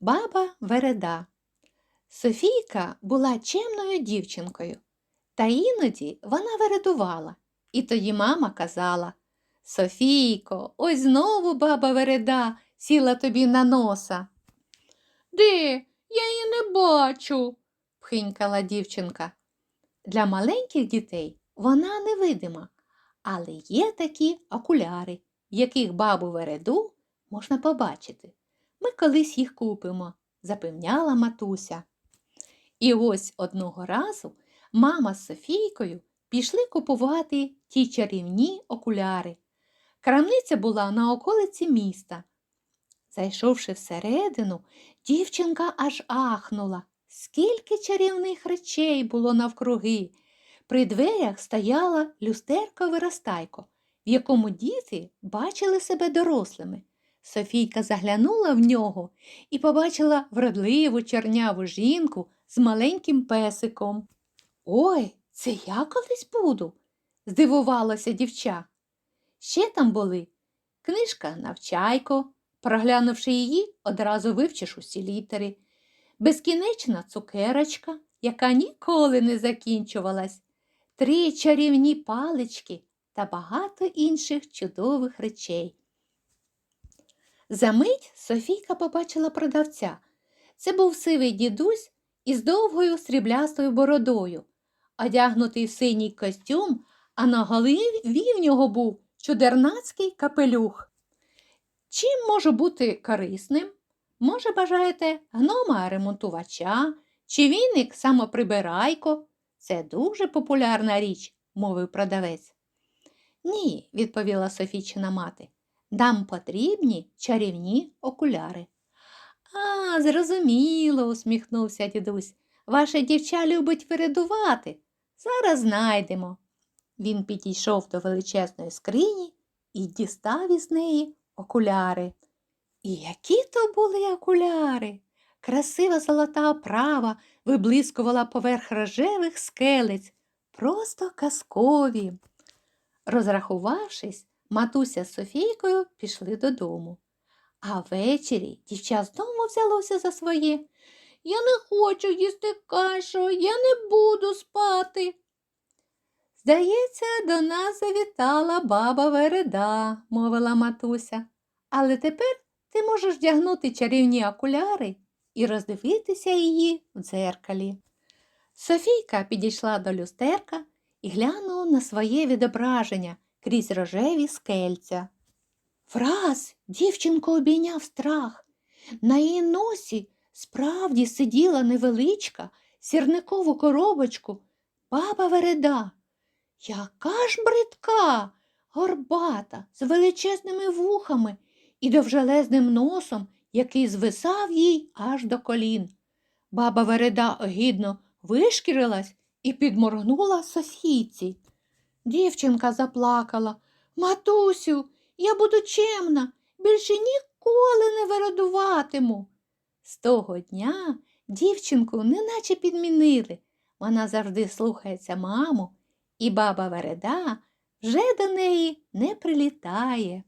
Баба Вереда. Софійка була чемною дівчинкою, та іноді вона вередувала. І тоді мама казала Софійко, ось знову баба Вереда сіла тобі на носа. Де? Я її не бачу, пхинькала дівчинка. Для маленьких дітей вона невидима, але є такі окуляри, яких бабу Вереду можна побачити. Ми колись їх купимо, запевняла матуся. І ось одного разу мама з Софійкою пішли купувати ті чарівні окуляри. Крамниця була на околиці міста. Зайшовши всередину, дівчинка аж ахнула. Скільки чарівних речей було навкруги. При дверях стояла люстерко виростайко, в якому діти бачили себе дорослими. Софійка заглянула в нього і побачила вродливу чорняву жінку з маленьким песиком. Ой, це я колись буду, здивувалася дівча. Ще там були книжка Навчайко, проглянувши її, одразу вивчиш усі літери, безкінечна цукерочка, яка ніколи не закінчувалась, три чарівні палички та багато інших чудових речей. Замить Софійка побачила продавця. Це був сивий дідусь із довгою сріблястою бородою, одягнутий в синій костюм, а на голові в нього був чудернацький капелюх. Чим можу бути корисним? Може, бажаєте гнома ремонтувача чи віник самоприбирайко? Це дуже популярна річ, мовив продавець. Ні, відповіла Софійчина мати. Нам потрібні чарівні окуляри. А, зрозуміло, усміхнувся дідусь. Ваше дівча любить вирядувати. Зараз знайдемо. Він підійшов до величезної скрині і дістав із неї окуляри. І які то були окуляри? Красива золота оправа виблискувала поверх рожевих скелець, просто казкові. Розрахувавшись, матуся з Софійкою пішли додому. А ввечері дівча знову взялося за своє. Я не хочу їсти кашу, я не буду спати. Здається, до нас завітала баба Вереда, мовила матуся. Але тепер ти можеш вдягнути чарівні окуляри і роздивитися її в дзеркалі. Софійка підійшла до люстерка і глянула на своє відображення крізь рожеві скельця. Враз дівчинку обійняв страх. На її носі справді сиділа невеличка сірникову коробочку баба Вереда. Яка ж бридка, горбата, з величезними вухами і довжелезним носом, який звисав їй аж до колін. Баба Вереда огідно вишкірилась і підморгнула Софійці. Дівчинка заплакала. Матусю, я буду чемна, більше ніколи не вирадуватиму. З того дня дівчинку неначе підмінили. Вона завжди слухається маму, і баба Вереда вже до неї не прилітає.